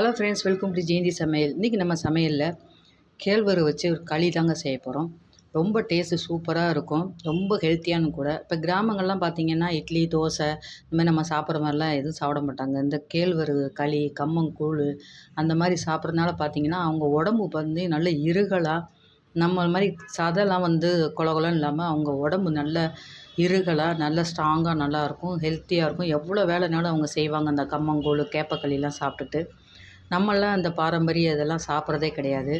Hello friends welcome to Jayanthi சமையல் இன்றைக்கி நம்ம சமையலில் கேழ்வரை வச்சு ஒரு களி தாங்க செய்ய போகிறோம் ரொம்ப டேஸ்ட்டு சூப்பராக இருக்கும். ரொம்ப ஹெல்த்தியானு கூட. இப்போ கிராமங்கள்லாம் பார்த்திங்கன்னா இட்லி தோசை இந்த மாதிரி நம்ம சாப்பிட்ற மாதிரிலாம் எதுவும் சாப்பிட மாட்டாங்க. இந்த கேழ்வரகு களி கம்மங்கூழ் அந்த மாதிரி சாப்பிட்றதுனால பார்த்திங்கன்னா அவங்க உடம்பு வந்து நல்ல இருகலாக நம்ம மாதிரி சதெல்லாம் வந்து கொல இல்லாமல் அவங்க உடம்பு நல்ல இருகலாக நல்ல ஸ்ட்ராங்காக நல்லாயிருக்கும் ஹெல்த்தியாக இருக்கும். எவ்வளோ வேலைனாலும் அவங்க செய்வாங்க. அந்த கம்மங்கூழ் கேப்பக்களிலாம் சாப்பிட்டுட்டு. நம்மளாம் அந்த பாரம்பரிய இதெல்லாம் சாப்பிட்றதே கிடையாது.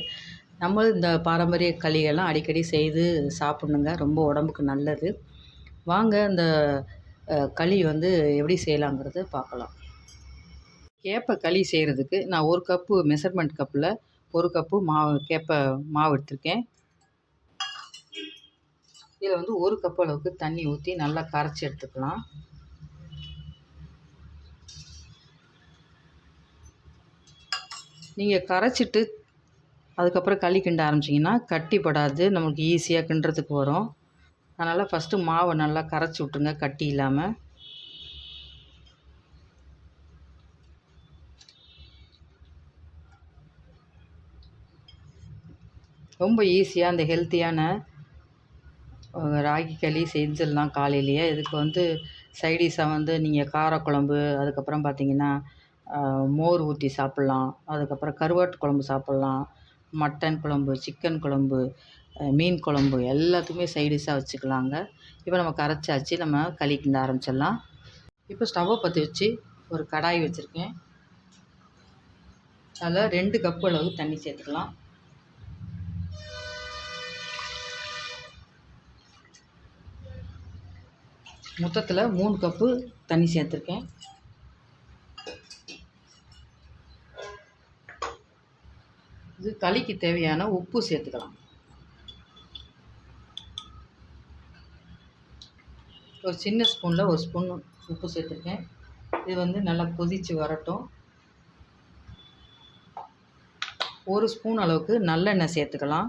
நம்ம இந்த பாரம்பரிய களியெல்லாம் அடிக்கடி செய்து சாப்பிட்ணுங்க. ரொம்ப உடம்புக்கு நல்லது. வாங்க இந்த களி வந்து எப்படி செய்யலாங்கிறது பார்க்கலாம். கேப்ப களி செய்கிறதுக்கு நான் ஒரு கப்பு மெஷர்மெண்ட் கப்பில் ஒரு கப்பு மாவு கேப்ப மாவு எடுத்திருக்கேன். இதில் வந்து ஒரு கப் அளவுக்கு தண்ணி ஊற்றி நல்லா கரைச்சி எடுத்துக்கலாம். நீங்கள் கரைச்சிட்டு அதுக்கப்புறம் களி கிண்ட ஆரம்பிச்சிங்கன்னா கட்டிப்படாது. நமக்கு ஈஸியாக கிண்டுறதுக்கு வரும். அதனால் ஃபஸ்ட்டு மாவை நல்லா கரைச்சி விட்ருங்க கட்டி இல்லாமல் ரொம்ப ஈஸியாக அந்த ஹெல்த்தியான ராகி களி செஞ்சிடலாம் காலையிலேயே. இதுக்கு வந்து சைடிஷாக வந்து நீங்கள் காரக்குழம்பு அதுக்கப்புறம் பார்த்தீங்கன்னா மோர் ஊற்றி சாப்பிட்லாம். அதுக்கப்புறம் கருவாட்டு குழம்பு சாப்பிட்லாம். மட்டன் குழம்பு சிக்கன் குழம்பு மீன் குழம்பு எல்லாத்துக்குமே சைடிஷாக வச்சுக்கலாங்க. இப்போ நம்ம கரைச்சாச்சு நம்ம களி கிண்ட ஆரம்பிச்சிடலாம். இப்போ ஸ்டவ்வை பற்றி வச்சு ஒரு கடாய் வச்சுருக்கேன். அதில் ரெண்டு கப்பு அளவு தண்ணி சேர்த்துக்கலாம். மொத்தத்தில் மூணு கப்பு தண்ணி சேர்த்துருக்கேன். இது களிக்கு தேவையான உப்பு சேர்த்துக்கலாம். ஒரு சின்ன ஸ்பூனில் ஒரு ஸ்பூன் உப்பு சேர்த்துருக்கேன். இது வந்து நல்லா கொதித்து வரட்டும். ஒரு ஸ்பூன் அளவுக்கு நல்லெண்ணெய் சேர்த்துக்கலாம்.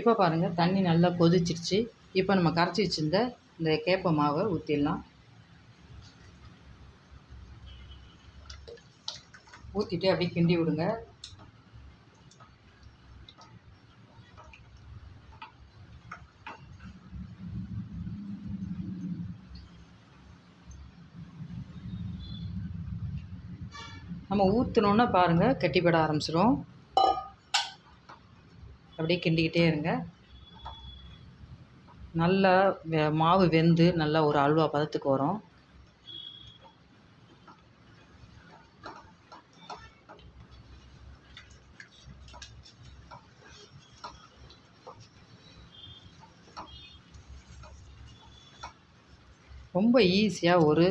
இப்போ பாருங்கள் தண்ணி நல்லா கொதிச்சிருச்சு. இப்போ நம்ம கரைச்சி வச்சுருந்த இந்த கேப்ப மாவை ஊற்றிடலாம் ஊற்றிட்டு அப்படியே கிண்டி விடுங்க. நம்ம ஊற்றினோன்னா பாருங்கள் கட்டிப்பட ஆரம்பிச்சிடும் அப்படியே கிண்டிக்கிட்டே இருங்க. நல்லா மாவு வெந்து நல்லா ஒரு அல்வா பதத்துக்கு வரும். ரொம்ப ஈஸியாக ஒரு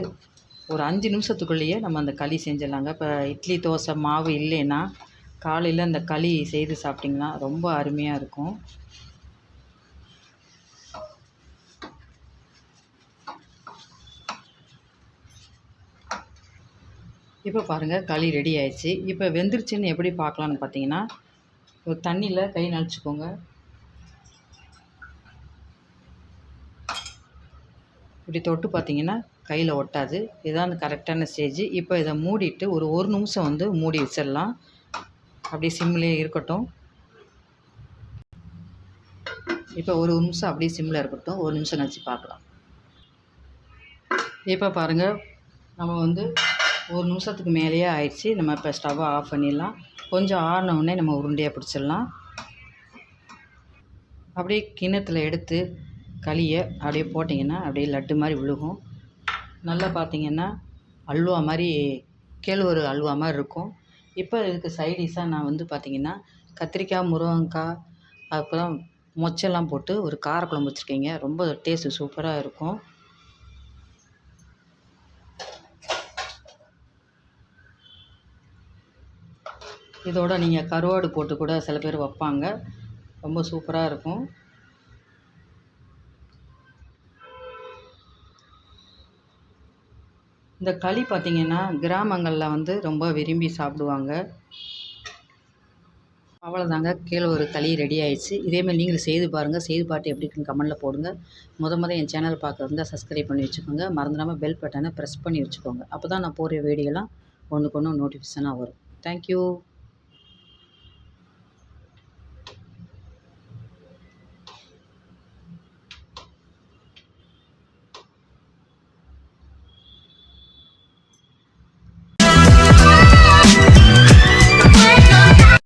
ஒரு அஞ்சு நிமிஷத்துக்குள்ளேயே நம்ம அந்த களி செஞ்சிடலாங்க. இப்போ இட்லி தோசை மாவு இல்லைன்னா காலையில் அந்த களி செய்து சாப்பிட்டிங்கன்னா ரொம்ப அருமையாக இருக்கும். இப்போ பாருங்கள் களி ரெடி ஆயிடுச்சு. இப்போ வெந்துருச்சுன்னு எப்படி பார்க்கலான்னு பார்த்தீங்கன்னா ஒரு தண்ணியில் கை நனைச்சிக்கோங்க. இப்படி தொட்டு பார்த்தீங்கன்னா கையில் ஒட்டாது. இதுதான் அந்த கரெக்டான ஸ்டேஜ் இப்போ இதை மூடிட்டு ஒரு ஒரு நிமிஷம் வந்து மூடி வச்சிடலாம். அப்படியே சிம்லேயே இருக்கட்டும். இப்போ ஒரு நிமிஷம் அப்படியே சிம்மில் இருக்கட்டும். ஒரு நிமிஷம் கழிச்சு பார்க்கலாம். இப்போ பாருங்கள் நம்ம வந்து ஒரு நிமிஷத்துக்கு மேலேயே ஆயிடுச்சு. நம்ம இப்போ ஸ்டவ்வை ஆஃப் பண்ணிடலாம். கொஞ்சம் ஆறினவுடனே நம்ம உருண்டையாக பிடிச்சிடலாம். அப்படியே கிண்ணத்தில் எடுத்து களியை அப்படியே போட்டிங்கன்னா அப்படியே லட்டு மாதிரி விழுகும். நல்லா பார்த்திங்கன்னா அல்வா மாதிரி கேழ்வரகு அல்வா மாதிரி இருக்கும். இப்போ இதுக்கு சைடிஷாக நான் வந்து பார்த்திங்கன்னா கத்திரிக்காய் முருங்கக்காய் அப்புறம் மொச்செல்லாம் போட்டு ஒரு காரக்குழம்பு வச்சுருக்கீங்க. ரொம்ப டேஸ்ட்டு சூப்பராக இருக்கும். இதோட நீங்கள் கருவாடு போட்டு கூட சில பேர் வைப்பாங்க. ரொம்ப சூப்பராக இருக்கும். இந்த களி பார்த்திங்கன்னா கிராமங்களில் வந்து ரொம்ப விரும்பி சாப்பிடுவாங்க. அவ்வளோதாங்க கீழே ஒரு களி ரெடி ஆயிடுச்சு. இதேமாதிரி நீங்களும் செய்து பாருங்கள் செய்து பார்த்து எப்படி இருக்குன்னு கமெண்ட்டில் போடுங்க. முத முத என் சேனல் பார்க்குறதா சப்ஸ்கிரைப் பண்ணி வச்சுக்கோங்க. மறந்துடாமல் பெல் பட்டனை ப்ரெஸ் பண்ணி வச்சுக்கோங்க. அப்போ தான் நான் போகிற வீடியோலாம் ஒன்றுக்கு ஒன்று நோட்டிஃபிகேஷனாக வரும். தேங்க்யூ